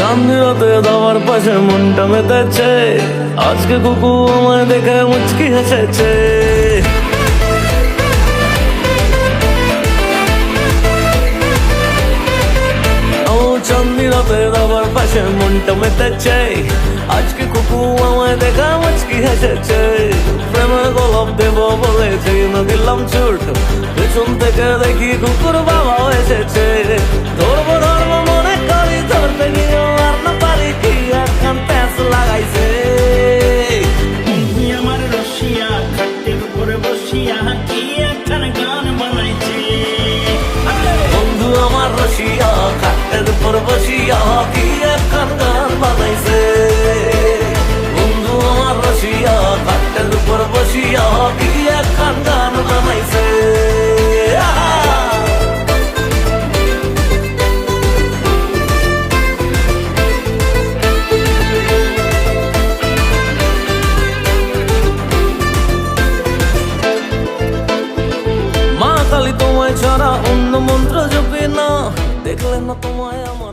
রাতে দাবার পাশে মনটা মেতেছে। আজকে কুকু আমায় দেখে মুচকি হেসেছে। চাঁদনি রাতে দাবার পাশে মনটা মেতেছে। আজকে কুকু আমায় দেখা মুচকি হেসেছে। প্রেমের গোলাপ দেব বলে সেই দিলাম ছুট। পেছন থেকে দেখি কুকুর বাবা এসেছে। ধরবো উপরে ছাড়া অন্য মন্ত্র জপে না। দেখলে না তোমায় আমার